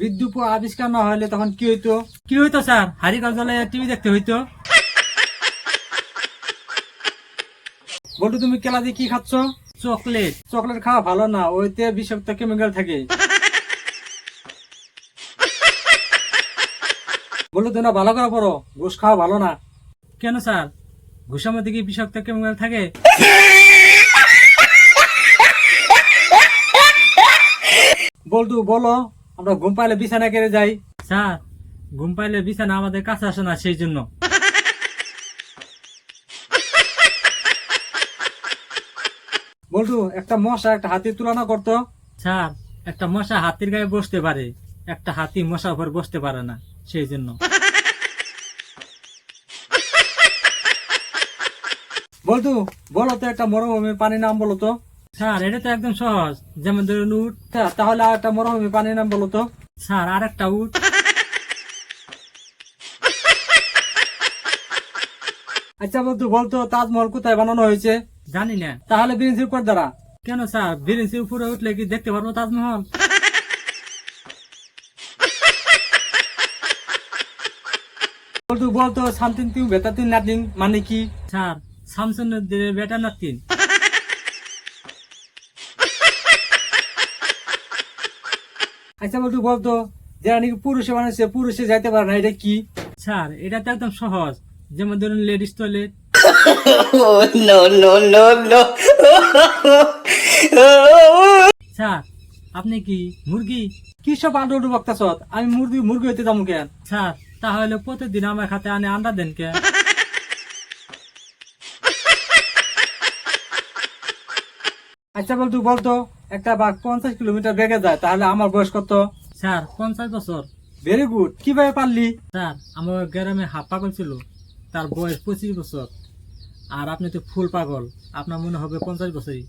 বিদ্যুৎ আবিষ্কার না হলে তখন কি হইতো? কি হইতো স্যার? হারি টিভি দেখতে হইতো? বলটু তুমি কেলা দিয়ে কি খাচ্ছ? চকলেট। চকলেট খাওয়া ভালো না, ওইতে বিষাক্ত কেমিক্যাল থাকে। বলল তুমি না ভালো করে পড়ো, ঘুষ খাওয়া ভালো না। কেন স্যার? ঘুষের মধ্যে কি বিষাক্ত কেমিক্যাল থাকে? বলটু বলো আমরা ঘুম পাইলে বিছানা কেড়ে যাই। স্যার ঘুম পাইলে বিছানা আমাদের কাছে আসে না সেই জন্য। বলটু একটা মশা একটা হাতির তুলনা করতো। স্যার একটা মশা হাতির গায়ে বসতে পারে একটা হাতি মশার উপর বসতে পারে না সেই জন্য। বলতু বলো তো একটা মরুভূমির পানির নাম বলো তো। স্যার এটা তো একদম সহজ। যেমন ধরুন উঠ তাহলে আর একটা মরুভূমির পানির নাম বলো তো। স্যার আর একটা উঠ আচ্ছা বলতু বলতো তাজমহল কোথায় বানানো হয়েছে? জানি না। তাহলে বিরিঞ্চির উপর দ্বারা কেন স্যার? বিরিঞ্চির উপরে উঠলে কি দেখতে পারব তাজমহল? বলতু বলতো সামথিং তিন বেটার তিন নাতিন মানে কি? স্যার সামসুন বেটা নাতিন। আচ্ছা বলতু বলতো যারা নাকি পুরুষে বানাচ্ছে পুরুষে যাইতে পারে না এটা কি? স্যার এটা তো একদম সহজ। যেমন ধরুন লেডিস টয়লেট! স্যার আপনি কি মুরগি? কি সব উল্টো বক্তাছ আমি মুরগি মুরগি হইতে যাব কেন? স্যার তাহলে প্রতিদিন আমার খাতে আনে আন্ডা দেন কে? আচ্ছা বলতু বলতো একটা বাঘ পঞ্চাশ কিলোমিটার বেগে যায় তাহলে আমার বয়স কত? স্যার পঞ্চাশ বছর। ভেরি গুড কীভাবে পারলি? স্যার আমার গ্রামে হাফ পাগল ছিল। তার বয়স পঁচিশ বছর। আর আপনি তো ফুল পাগল। আপনার মনে হবে পঞ্চাশ বছরই।